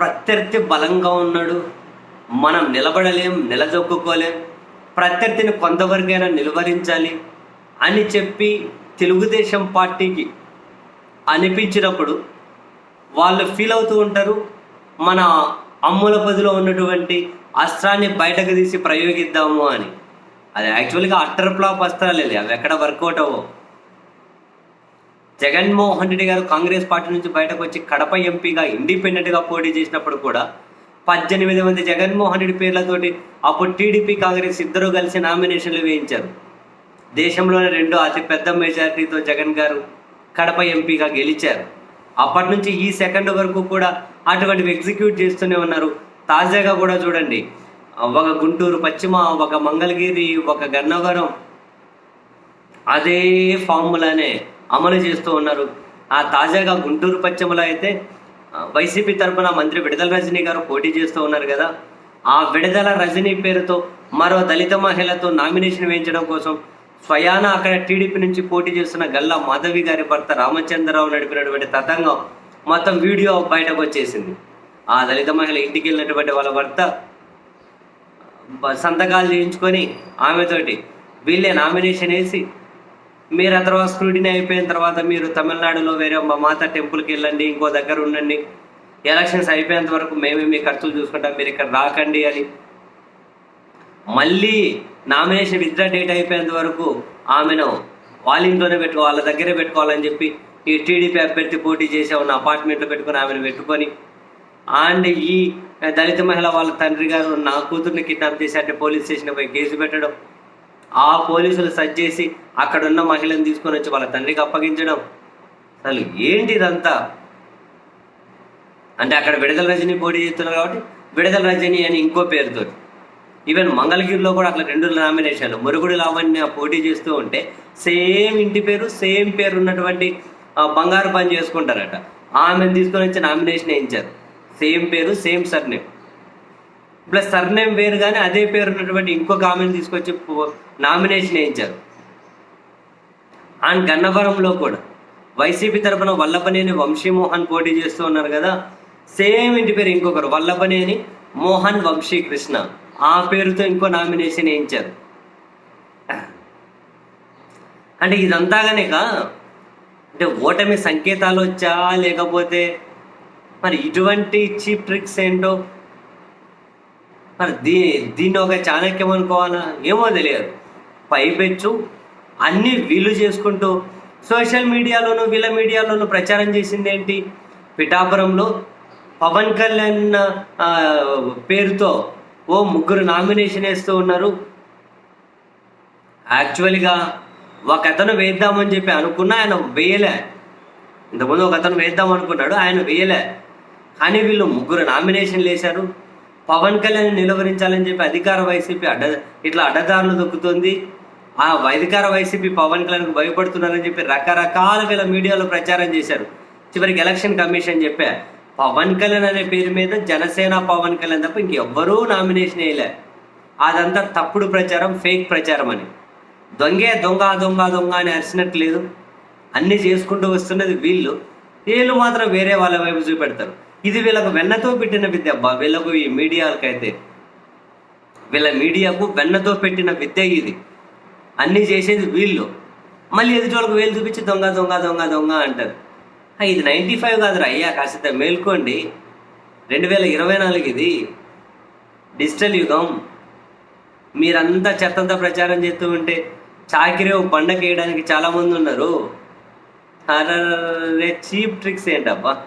ప్రత్యర్థి బలంగా ఉన్నాడు. మనం నిలబడలేం నిలదొక్కుకోలేం. ప్రత్యర్థిని కొంతవరకైనా నిలువరించాలి అని చెప్పి తెలుగుదేశం పార్టీకి అనిపించినప్పుడు వాళ్ళు ఫీల్ అవుతూ ఉంటారు. మన అమ్ముల పదిలో ఉన్నటువంటి అస్త్రాన్ని బయటకు తీసి ప్రయోగిద్దాము అని. అది యాక్చువల్గా అట్టర్ ఫ్లాప్ అస్త్రాలే అవి ఎక్కడ వర్కౌట్ అవ్వవు. జగన్మోహన్ రెడ్డి గారు కాంగ్రెస్ పార్టీ నుంచి బయటకు వచ్చి కడప ఎంపీగా ఇండిపెండెంట్గా పోటీ చేసినప్పుడు కూడా పద్దెనిమిది మంది జగన్మోహన్ రెడ్డి పేర్లతోటి అప్పుడు టీడీపీ కాంగ్రెస్ ఇద్దరు కలిసి నామినేషన్లు వేయించారు. దేశంలోనే రెండో అతి పెద్ద మెజారిటీతో జగన్ గారు కడప ఎంపీగా గెలిచారు. అప్పటి నుంచి ఈ సెకండ్ వరకు కూడా అటువంటివి ఎగ్జిక్యూట్ చేస్తూనే ఉన్నారు. తాజాగా కూడా చూడండి ఒక గుంటూరు పశ్చిమ ఒక మంగళగిరి ఒక గన్నవరం అదే ఫార్ములానే అమలు చేస్తూ ఉన్నారు. ఆ తాజాగా గుంటూరు పశ్చిమలో అయితే వైసీపీ తరపున మంత్రి విడుదల రజనీ గారు పోటీ చేస్తూ ఉన్నారు కదా. ఆ విడుదల రజనీ పేరుతో మరో దళిత మహిళతో నామినేషన్ వేయించడం కోసం స్వయాన అక్కడ టీడీపీ నుంచి పోటీ చేస్తున్న గల్లా మాధవి గారి భర్త రామచంద్రరావు నడిపినటువంటి తతంగం మొత్తం వీడియో బయటకు వచ్చేసింది. ఆ దళిత మహిళ ఇంటికి వెళ్ళినటువంటి వాళ్ళ భర్త సంతకాలు చేయించుకొని ఆమెతోటి వీళ్ళే నామినేషన్ వేసి మీరు ఆ తర్వాత స్క్రూటినీ అయిపోయిన తర్వాత మీరు తమిళనాడులో వేరే మా మాత టెంపుల్కి వెళ్ళండి ఇంకో దగ్గర ఉండండి. ఎలక్షన్స్ అయిపోయేంత వరకు మేమే మీ ఖర్చులు చూసుకుంటాం మీరు ఇక్కడ రాకండి అని. మళ్ళీ నామినేషన్ విత్డ్రా డేట్ అయిపోయేంత వరకు ఆమెను వాళ్ళ ఇంట్లోనే పెట్టుకో వాళ్ళ దగ్గరే పెట్టుకోవాలని చెప్పి ఈ టీడీపీ అభ్యర్థి పోటీ చేసే ఉన్న అపార్ట్మెంట్లో పెట్టుకొని ఆమెను పెట్టుకొని అండ్ ఈ దళిత మహిళ వాళ్ళ తండ్రి గారు నా కూతుర్ని కిడ్నాప్ చేసి అంటే పోలీస్ స్టేషన్ పోయి కేసు పెట్టడం ఆ పోలీసులు సజ్ చేసి అక్కడ ఉన్న మహిళను తీసుకొని వచ్చి వాళ్ళ తండ్రికి అప్పగించడం. అసలు ఏంటి ఇదంతా? అంటే అక్కడ విడుదల రజని పోటీ చేస్తున్నారు కాబట్టి విడుదల రజని అని ఇంకో పేరుతో ఈవెన్ మంగళగిరిలో కూడా అట్లా రెండు నామినేషన్లు. మురుగుడు లావణ్య పోటీ చేస్తూ ఉంటే సేమ్ ఇంటి పేరు సేమ్ పేరు ఉన్నటువంటి బంగారు పని చేసుకుంటారట. ఆమెను తీసుకొని వచ్చి నామినేషన్ వేయించారు. సేమ్ పేరు సేమ్ సర్నేమ్ ప్లస్ సర్నేమ్ వేరు కానీ అదే పేరు ఉన్నటువంటి ఇంకొక ఆమెను తీసుకొచ్చి నామినేషన్ వేయించారు. అండ్ గన్నవరంలో కూడా వైసీపీ తరపున వల్లభనేని వంశీమోహన్ పోటీ చేస్తూ ఉన్నారు కదా సేమ్ ఇంటి పేరు ఇంకొకరు వల్లభనేని మోహన్ వంశీ కృష్ణ. ఆ పేరుతో ఇంకో నామినేషన్ వేయించారు. అంటే ఇదంతా కనుక అంటే ఓటమి సంకేతాలు వచ్చా లేకపోతే మరి ఇటువంటి చీప్ ట్రిక్స్ ఏంటో మరి దీ దీన్ని ఒక చాణక్యం అనుకోవాలా? ఏమో తెలియదు. పైపెచ్చు అన్నీ వీళ్ళు చేసుకుంటూ సోషల్ మీడియాలోను వీళ్ళ మీడియాలోను ప్రచారం చేసింది ఏంటి పిఠాపురంలో పవన్ కళ్యాణ్ పేరుతో ఓ ముగ్గురు నామినేషన్ వేస్తూ ఉన్నారు. యాక్చువల్గా ఒక అతను వేద్దామని చెప్పి అనుకున్నా ఆయన వేయలే. ఇంతకుముందు ఒక అతను వేద్దాం అనుకున్నాడు ఆయన వేయలే. కానీ వీళ్ళు ముగ్గురు నామినేషన్లు వేశారు. పవన్ కళ్యాణ్ నిలువరించాలని చెప్పి అధికార వైసీపీ అడ్డ ఇట్లా అడ్డదారులు దొక్కుతుంది. ఆ అధికార వైసీపీ పవన్ కళ్యాణ్కు భయపడుతున్నారని చెప్పి రకరకాల వీళ్ళ మీడియాలో ప్రచారం చేశారు. చివరికి ఎలక్షన్ కమిషన్ చెప్పా పవన్ కళ్యాణ్ అనే పేరు మీద జనసేన పవన్ కళ్యాణ్ తప్ప ఇంకెవ్వరూ నామినేషన్ వేయలే. అదంతా తప్పుడు ప్రచారం ఫేక్ ప్రచారం అని. దొంగే దొంగ దొంగ దొంగ అని అరిచినట్లేదు అన్నీ చేసుకుంటూ వస్తున్నది వీళ్ళు. వీళ్ళు మాత్రం వేరే వాళ్ళ వైపు చూపెడతారు. ఇది వీళ్ళకు వెన్నతో పెట్టిన విద్య అబ్బా వీళ్ళకు ఈ మీడియాలకైతే. వీళ్ళ మీడియాకు వెన్నతో పెట్టిన విద్య ఇది. అన్నీ చేసేది వీళ్ళు. మళ్ళీ ఎదుటి వాళ్ళకు వేలు చూపించి దొంగ దొంగ దొంగ దొంగ అంటారు. ఇది నైంటీ ఫైవ్ కాదురా. అయ్యా కాస్త మేల్కోండి. రెండు వేల ఇరవై నాలుగు ఇది డిజిటల్ యుగం. మీరంతా చెత్తంతా ప్రచారం చేస్తూ ఉంటే చాకిరే పండగ వేయడానికి చాలామంది ఉన్నారు. అరే చీప్ ట్రిక్స్ ఏంటబ్బా?